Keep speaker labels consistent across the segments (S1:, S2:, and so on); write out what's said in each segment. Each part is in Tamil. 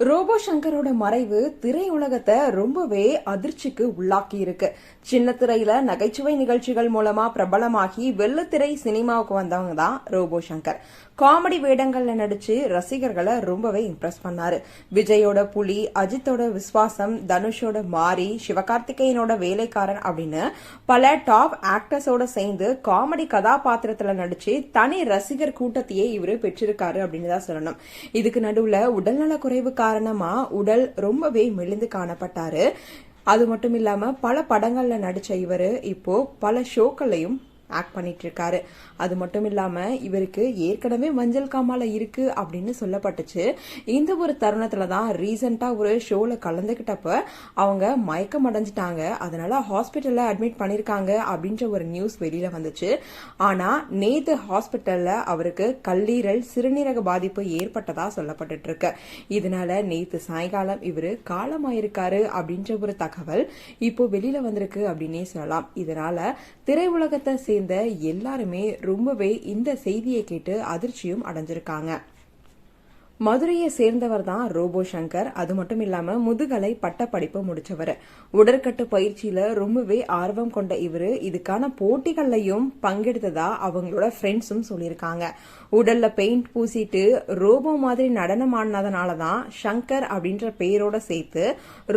S1: ரோபோ சங்கரோட மறைவு திரையுலகத்தை ரொம்பவே அதிர்ச்சிக்கு உள்ளாக்கி இருக்கு சின்ன திரையில நகைச்சுவை நிகழ்ச்சிகள் மூலமா பிரபலமாகி வெள்ளத்திரை சினிமாவுக்கு வந்தவங்க தான் ரோபோ சங்கர் காமெடி வேடங்கள்ல நடிச்சு ரசிகர்களை ரொம்பவே இம்ப்ரெஸ் பண்ணாரு. விஜயோட புலி அஜித்தோட விஸ்வாசம் தனுஷோட மாரி சிவகார்த்திகேயனோட வேலைக்காரன் அப்படின்னு பல டாப் ஆக்டர்ஸோட சேர்ந்து காமெடி கதாபாத்திரத்துல நடிச்சு தனி ரசிகர் கூட்டத்தையே இவரு பெற்றிருக்காரு அப்படின்னு தான் சொல்லணும். இதுக்கு நடுவுல உடல்நல குறைவுக்காக காரணமா உடல் ரொம்பவே மெலிந்து காணப்பட்டாரு. அது மட்டும் இல்லாம பல படங்கள்ல நடிச்ச இவரு இப்போ பல ஷோக்கள்லையும் ஆக்ட் பண்ணிட்டு இருக்காரு அது மட்டும் இல்லாம இவருக்கு ஏற்கனவே மஞ்சள் காமால இருக்கு அப்படின்னு சொல்லப்பட்டுச்சு. இந்த ஒரு தருணத்துல தான் ரீசெண்டா ஒரு ஷோல கலந்துகிட்டப்ப அவங்க மயக்கம் அடைஞ்சிட்டாங்க. அதனால ஹாஸ்பிட்டல்ல அட்மிட் பண்ணிருக்காங்க அப்படின்ற ஒரு நியூஸ் வெளியில வந்துச்சு. ஆனா நேத்து ஹாஸ்பிட்டல்ல அவருக்கு கல்லீரல் சிறுநீரக பாதிப்பு ஏற்பட்டதா சொல்லப்பட்டு இருக்கு இதனால நேத்து சாயங்காலம் இவர் காலமாயிருக்காரு அப்படின்ற ஒரு தகவல் இப்போ வெளியில வந்திருக்கு அப்படின்னே சொல்லலாம். இதனால திரையுலகத்தை சேர்ந்த எல்லாருமே ரொம்பவே இந்த செய்தியை கேட்டு அதிர்ச்சியும் அடைஞ்சிருக்காங்க. மதுரையை சேர்ந்தவர் தான் ரோபோ சங்கர். அது மட்டும் இல்லாம முதுகலை பட்ட படிப்பு முடிச்சவர். உடற்கட்டு பயிற்சியில ரொம்பவே ஆர்வம் கொண்ட இவர். இதுக்கான போட்டிகள்லையும் பங்கெடுத்ததா அவங்களோட ஃப்ரெண்ட்ஸும் சொல்லியிருக்காங்க. உடல்ல பெயிண்ட் பூசிட்டு ரோபோ மாதிரி நடனம் ஆடினதுனால தான் சங்கர் அப்படின்ற பெயரோட சேர்த்து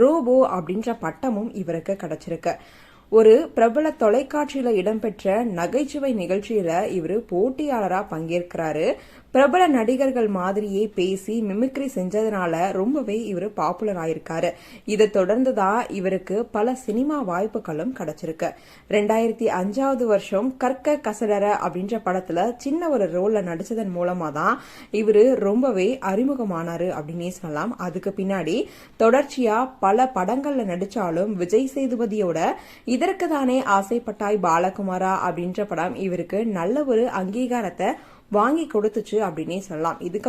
S1: ரோபோ அப்படின்ற பட்டமும் இவருக்கு கிடைச்சிருக்கு. ஒரு பிரபல தொலைக்காட்சியில இடம்பெற்ற நகைச்சுவை நிகழ்ச்சியில இவரு போட்டியாளரா பங்கேற்கிறாரு. பிரபல நடிகர்கள் மாதிரியே பேசி மிமிக்ரி செஞ்சதுனால ரொம்பவே இவர் பாப்புலர் ஆயிருக்காரு. இதை தொடர்ந்து தான் இவருக்கு பல சினிமா வாய்ப்புகளும் கிடைச்சிருக்கு. ரெண்டாயிரத்தி அஞ்சாவது வருஷம் கற்க கசடர அப்படின்ற படத்துல சின்ன ஒரு ரோல்ல நடிச்சதன் மூலமா தான் இவர் ரொம்பவே அறிமுகமானாரு அப்படின்னே சொல்லலாம். அதுக்கு பின்னாடி தொடர்ச்சியா பல படங்கள்ல நடிச்சாலும் விஜய் சேதுபதியோட இதற்கு தானே ஆசைப்பட்டாய் பாலகுமாரா அப்படின்ற படம் இவருக்கு நல்ல ஒரு அங்கீகாரத்தை வாங்கி கொடுத்துச்சு அப்படின்னே சொல்லலாம். இதுக்கு